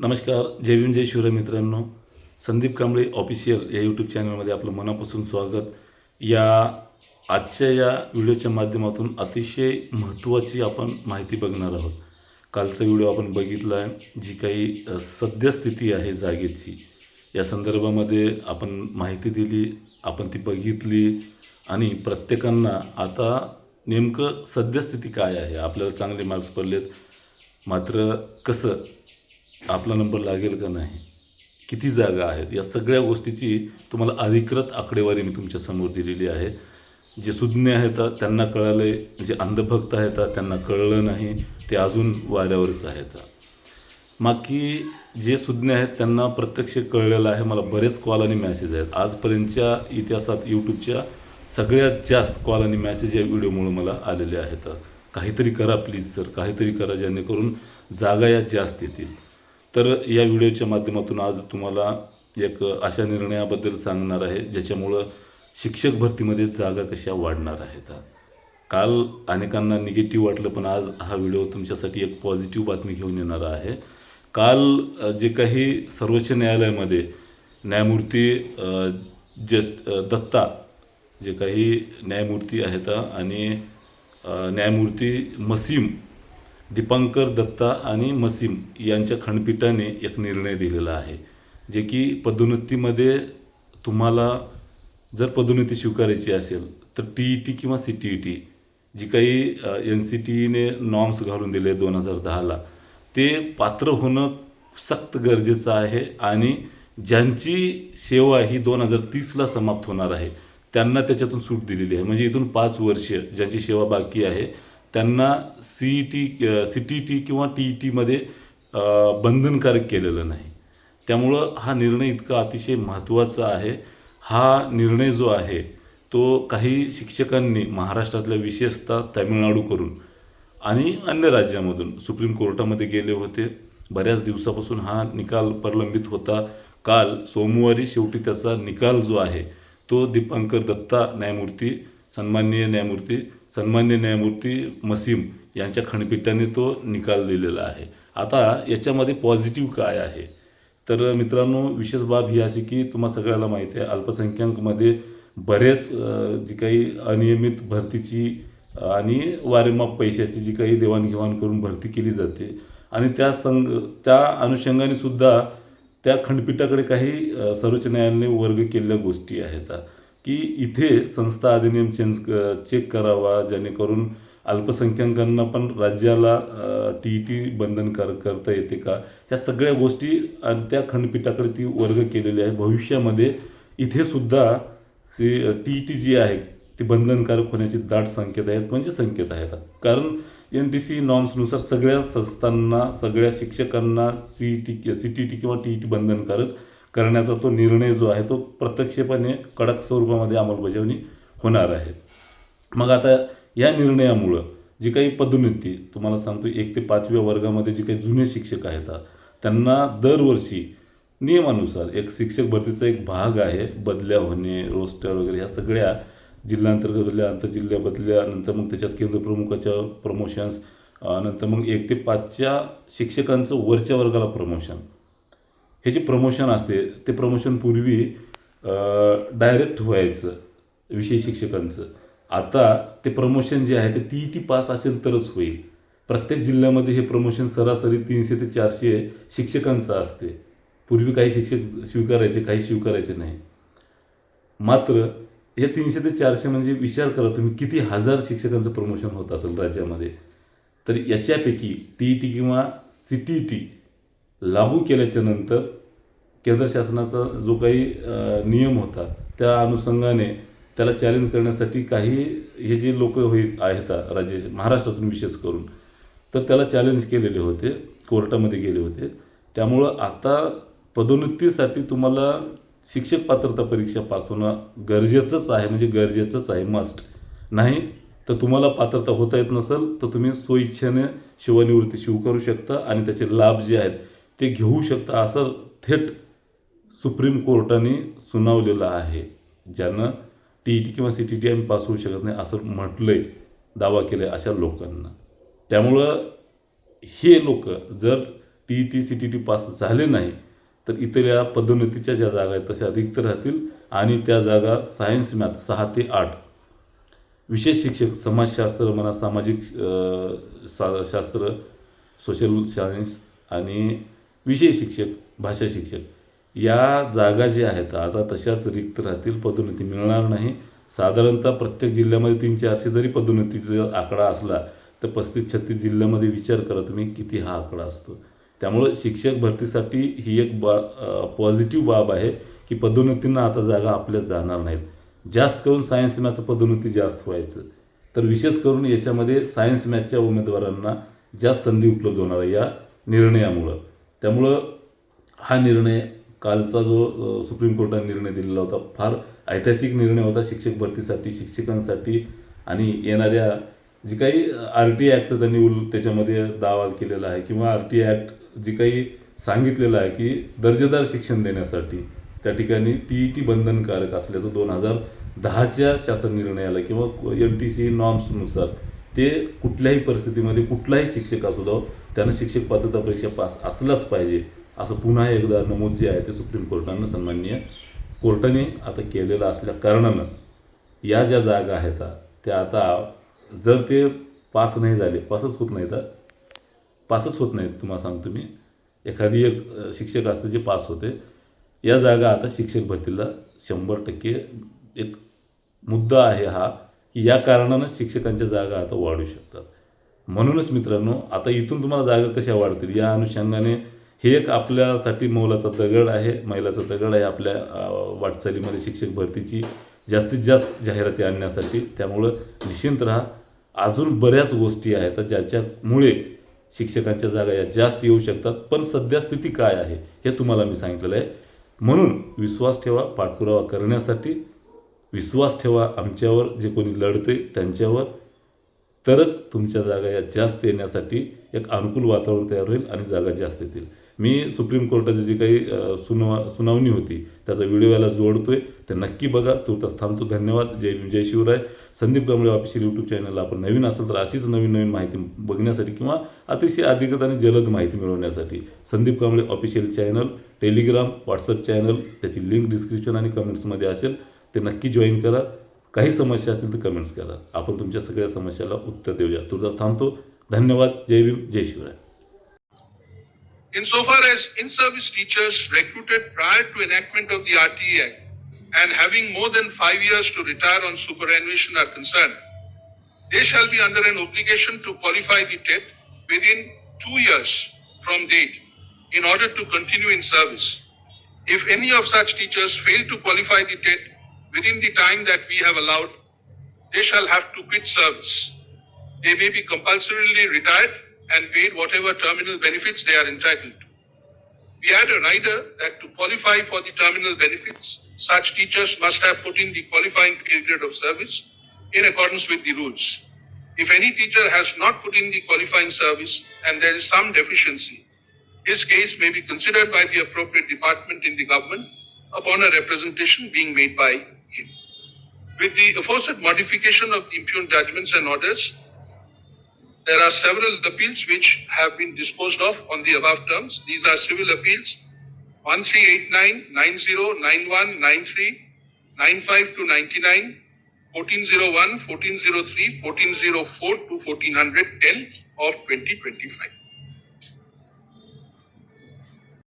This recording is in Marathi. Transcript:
नमस्कार जय भीम जय शिवराय मित्रांनो. संदीप कांबळे ऑफिशियल या यूट्यूब चॅनलमध्ये आपलं मनापासून स्वागत. या आजच्या या व्हिडिओच्या माध्यमातून अतिशय महत्त्वाची आपण माहिती बघणार आहोत. कालचा व्हिडिओ आपण बघितला आहे जी काही सद्यस्थिती आहे जागेची. या संदर्भामध्ये आपण माहिती दिली आपण ती बघितली आणि प्रत्येकांना आता नेमकं सद्यस्थिती काय आहे? आपल्याला चांगले मार्क्स पडलेत. मात्र कसं आपला नंबर लागेल का नाही? किती जागा आहेत? या सगळ्या गोष्टीची तुम्हाला अधिकृत आकडेवारी मी तुमच्यासमोर दिलेली आहे. जे सुज्ञ आहेत त्यांना कळाले. जे अंधभक्त आहेत त्यांना कळलं नाही. ते अजून वाऱ्यावरच आहेत. बाकी जे सुज्ञ आहेत त्यांना प्रत्यक्ष कळलेलं आहे. मला बरेच कॉल आणि मॅसेज आहेत. आजपर्यंतच्या इतिहासात यूट्यूबच्या सगळ्यात जास्त कॉल आणि मॅसेज या व्हिडिओमुळे मला आलेले आहेत. काहीतरी करा प्लीज सर काहीतरी करा जेणेकरून जागा या जास्त येतील. तर या व्हिडिओच्या माध्यमातून आज तुम्हाला एक अशा निर्णयाबद्दल सांगणार आहे ज्याच्यामुळं शिक्षक भरतीमध्ये जागा कशा वाढणार आहेत. काल अनेकांना निगेटिव्ह वाटलं पण आज हा व्हिडिओ तुमच्यासाठी एक पॉझिटिव्ह बातमी घेऊन येणार आहे. काल जे काही सर्वोच्च न्यायालयामध्ये न्यायमूर्ती जस दत्ता जे काही न्यायमूर्ती आहेत आणि न्यायमूर्ती मसीम दीपांकर दत्ता आणि मसीम यांच्या खंडपीठाने एक निर्णय दिलेला आहे जे की पदोन्नतीमध्ये तुम्हाला जर पदोन्नती स्वीकारायची असेल तर टी ई टी किंवा सी टी ई टी जी काही एन सी टी ईने नॉर्म्स घालून दिले दोन हजार दहाला ते पात्र होणं सक्त गरजेचं आहे आणि ज्यांची सेवा ही दोन हजार तीसला समाप्त होणार आहे त्यांना त्याच्यातून सूट दिलेली आहे. म्हणजे इथून पाच वर्ष ज्यांची सेवा बाकी आहे त्यांना C E T C T T किंवा टी ई टीमध्ये बंधनकारक केलेलं नाही. त्यामुळं हा निर्णय इतका अतिशय महत्त्वाचा आहे. हा निर्णय जो आहे तो काही शिक्षकांनी महाराष्ट्रातल्या विशेषतः तामिळनाडूकडून आणि अन्य राज्यामधून सुप्रीम कोर्टामध्ये गेले होते. बऱ्याच दिवसापासून हा निकाल प्रलंबित होता. काल सोमवारी शेवटी त्याचा निकाल जो आहे तो दीपांकर दत्ता न्यायमूर्ती सन्माननीय न्यायमूर्ती सन्मान्य न्यायमूर्ती मसीम यांच्या खंडपीठाने तो निकाल दिलेला आहे. आता याच्यामध्ये पॉझिटिव्ह काय आहे? तर मित्रांनो विशेष बाब ही अशी की तुम्हा सगळ्याला माहिती आहे अल्पसंख्याकमध्ये बरेच जी काही अनियमित भरतीची आणि वारेमाप पैशाची जी काही देवाणघेवाण करून भरती केली जाते आणि त्या संघ त्या अनुषंगाने सुद्धा त्या खंडपीठाकडे काही सर्वोच्च न्यायालयाने वर्ग केलेल्या गोष्टी आहेत. की इथे संस्था अधिनियम चेंज चेक करावा जेणेकरून अल्पसंख्याकांना पण राज्याला टी ई टी बंधनकारक करता येते का? ह्या सगळ्या गोष्टी आणि त्या खंडपीठाकडे ती वर्ग केलेली आहे. भविष्यामध्ये इथे सुद्धा सी टी ई टी जी आहे ती बंधनकारक होण्याची दाट संकेत आहेत म्हणजे संकेत आहेत. कारण एन टी सी नॉर्म्सनुसार सगळ्या संस्थांना सगळ्या शिक्षकांना C T C T T किंवा टी ई टी बंधनकारक करण्याचा तो निर्णय जो आहे तो प्रत्यक्षपणे कडक स्वरूपामध्ये अंमलबजावणी होणार आहे. मग आता या निर्णयामुळं जी काही पदोन्नती तुम्हाला सांगतो एक ते पाचव्या वर्गामध्ये जे काही जुने शिक्षक आहेत त्यांना दरवर्षी नियमानुसार एक शिक्षक भरतीचा एक भाग आहे बदल्या होणे रोस्टर वगैरे ह्या सगळ्या जिल्ह्यांतर्गत बदल्या आंतरजिल्ह्या बदल्या नंतर मग त्याच्यात केंद्रप्रमुखाच्या प्रमोशन्स नंतर मग एक ते पाचच्या शिक्षकांचं वरच्या वर्गाला प्रमोशन हे जे प्रमोशन असते ते प्रमोशन पूर्वी डायरेक्ट व्हायचं विषय शिक्षकांचं. आता ते प्रमोशन जे आहे ते टी ई टी पास असेल तरच होईल. प्रत्येक जिल्ह्यामध्ये हे प्रमोशन सरासरी तीनशे ते चारशे शिक्षकांचं असते. पूर्वी काही शिक्षक स्वीकारायचे काही स्वीकारायचे नाही. मात्र या तीनशे ते चारशे म्हणजे विचार करा तुम्ही किती हजार शिक्षकांचं प्रमोशन होत असेल राज्यामध्ये. तर याच्यापैकी टी ई टी किंवा सी टी ई टी लागू केल्याच्यानंतर केंद्र शासनाचा जो काही नियम होता त्या अनुषंगाने त्याला चॅलेंज करण्यासाठी काही हे जे लोक होईल आहेत राज्य महाराष्ट्रातून विशेष करून तर त्याला चॅलेंज केलेले होते कोर्टामध्ये गेले होते. त्यामुळं आता पदोन्नतीसाठी तुम्हाला शिक्षक पात्रता परीक्षा पास होणं गरजेचंच आहे म्हणजे गरजेचंच आहे मस्ट नाही तर तुम्हाला पात्रता होता येत नसेल तर तुम्ही स्वइच्छेने शिवनिवृत्ती स्वीकारू शकता आणि त्याचे लाभ जे आहेत ते घेऊ शकता असं थेट सुप्रीम कोर्टाने सुनावलेलं आहे. ज्यानं टी ई टी किंवा सी टी टी आम्ही पास होऊ शकत नाही असं म्हटलं आहे दावा केला आहे अशा लोकांना. त्यामुळं हे लोक जर T E T C T T pass झाले नाही तर इतर या पदोन्नतीच्या ज्या जागा आहेत तशा रिक्त राहतील आणि त्या जागा सायन्स मॅथ सहा ते आठ. विशेष शिक्षक समाजशास्त्र म्हणा सामाजिक सा शास्त्र सोशल सायन्स आणि विषय शिक्षक भाषा शिक्षक. या जागा ज्या आहेत आता तशाच रिक्त राहतील पदोन्नती मिळणार नाही. साधारणतः प्रत्येक जिल्ह्यामध्ये तीन चारशे जरी पदोन्नतीचा आकडा असला तर पस्तीस छत्तीस जिल्ह्यामध्ये विचार करा तुम्ही किती हा आकडा असतो. त्यामुळं शिक्षक भरतीसाठी ही एक बा पॉझिटिव्ह बाब आहे की पदोन्नतींना आता जागा आपल्या जाणार नाहीत. जास्त करून सायन्स मॅथचं पदोन्नती जास्त व्हायचं. तर विशेष करून याच्यामध्ये सायन्स मॅथच्या उमेदवारांना जास्त संधी उपलब्ध होणार आहे या निर्णयामुळं. त्यामुळं हा निर्णय कालचा जो सुप्रीम कोर्टाने निर्णय दिलेला होता फार ऐतिहासिक निर्णय होता. शिक्षक भरतीसाठी शिक्षकांसाठी आणि येणाऱ्या जी काही आर टी ॲक्टचं त्यांनी उल त्याच्यामध्ये दावा केलेला आहे किंवा आर टी ॲक्ट जी काही सांगितलेलं आहे की दर्जेदार शिक्षण देण्यासाठी त्या ठिकाणी टी ई टी बंधनकारक असल्याचं दोन हजार दहाच्या शासन निर्णयाला किंवा एम टी सी नॉर्म्सनुसार ते कुठल्याही परिस्थितीमध्ये कुठलाही शिक्षक असू द्या त्यानं शिक्षक पात्रता परीक्षा पास असलाच पाहिजे असं पुन्हा एकदा नमूद जे आहे ते सुप्रीम कोर्टानं सन्माननीय कोर्टाने आता केलेलं असल्या कारणानं या ज्या जागा आहेत त्या आता जर ते पास नाही झाले पासच होत नाही तर पासच होत नाहीत तुम्हाला सांगतो मी. एखादी एक शिक्षक असतं जे पास होते या जागा आता शिक्षक भरतीला शंभर टक्के एक मुद्दा आहे हा. की या कारणानं शिक्षकांच्या जागा आता वाढू शकतात. म्हणूनच मित्रांनो आता इथून तुम्हाला जागा कशा वाढतील? या अनुषंगाने हे एक आपल्यासाठी मौलाचा दगड आहे मैलाचा दगड आहे आपल्या वाटचालीमध्ये शिक्षक भरतीची. जास्तीत जास्त जाहिराती आणण्यासाठी. त्यामुळं निश्चिंत राहा. अजून बऱ्याच गोष्टी आहेत ज्याच्यामुळे शिक्षकांच्या जागा या जास्त येऊ शकतात. पण सध्या स्थिती काय आहे हे तुम्हाला मी सांगितलेलं आहे. म्हणून विश्वास ठेवा पाठपुरावा करण्यासाठी विश्वास ठेवा आमच्यावर जे कोणी लढते त्यांच्यावर. तरच तुमच्या जागा या जास्त येण्यासाठी एक अनुकूल वातावरण तयार होईल आणि जागा जास्त येतील. मी सुप्रीम कोर्टाची जी काही अ, सुनाव सुनावणी होती त्याचा व्हिडिओ याला आहे ते नक्की बघा. तुर्तास थांबतो. धन्यवाद. जय जय शिवराय. संदीप कांबळे ऑफिशियल यूट्यूब चॅनलला आपण नवीन असेल तर अशीच नवीन नवीन माहिती बघण्यासाठी किंवा अतिशय अधिकृत आणि जलद माहिती मिळवण्यासाठी Sandeep Kamble official channel Telegram WhatsApp channel त्याची लिंक डिस्क्रिप्शन आणि कमेंट्समध्ये असेल. ते नक्की जॉईन करा काही समस्या असतील तर कमेंट्स करा आपण तुमच्या सगळ्या समस्याला उत्तर देऊया तुझा थांबतो धन्यवाद जय भीम जय Shivray Insofar as in-service teachers recruited prior to enactment of the RTE Act and having more than five years to retire on superannuation are concerned, they shall be under an obligation to qualify the TET within two years from date in order to continue in service. If any of such teachers fail to qualify the TET within the time that we have allowed, they shall have to quit service. They may be compulsorily retired and paid whatever terminal benefits they are entitled to. We add a rider that to qualify for the terminal benefits, such teachers must have put in the qualifying period of service in accordance with the rules. If any teacher has not put in the qualifying service and there is some deficiency, his case may be considered by the appropriate department in the government upon a representation being made by. With the aforesaid modification of impugned judgments and orders, there are several appeals which have been disposed of on the above terms. These are civil appeals 1389, 90, 91, 93, 95 to 99, 1401, 1403, 1404 to 1410 of 2025.